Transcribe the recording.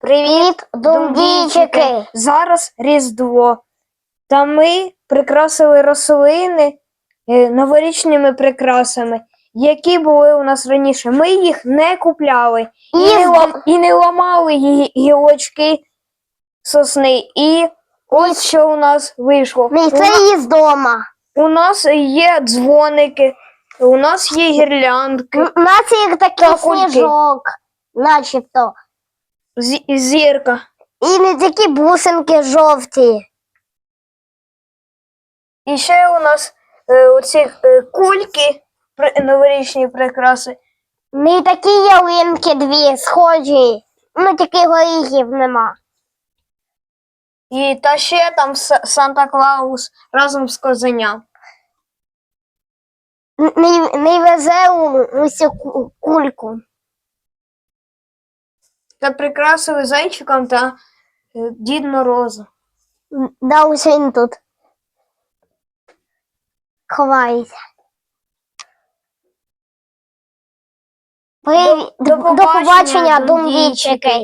Привіт, думдійчики! Зараз Різдво. Та ми прикрасили рослини е, новорічними прикрасами, які були у нас раніше. Ми їх не купляли і, І не, лам- і не ламали гі- гілочки сосни. І ось що у нас вийшло. У, це на- її дома. у нас є дзвоники, у нас є гірляндки, У нас є такий сніжок, начебто. Зі- зірка. І не такі бусинки жовті. І ще у нас е, оці е, кульки, при- новорічні прикраси. Не такі ялинки дві схожі. Ну тільки горіхів нема. І та ще там С- Санта Клаус разом з козеням. Не, не везе у, у ку- кульку. Та прикрасили зайчиком та е, Дід Мороза. Да ось він тут. Ховається. Привіт. До- до побачення, побачення, думдійчики.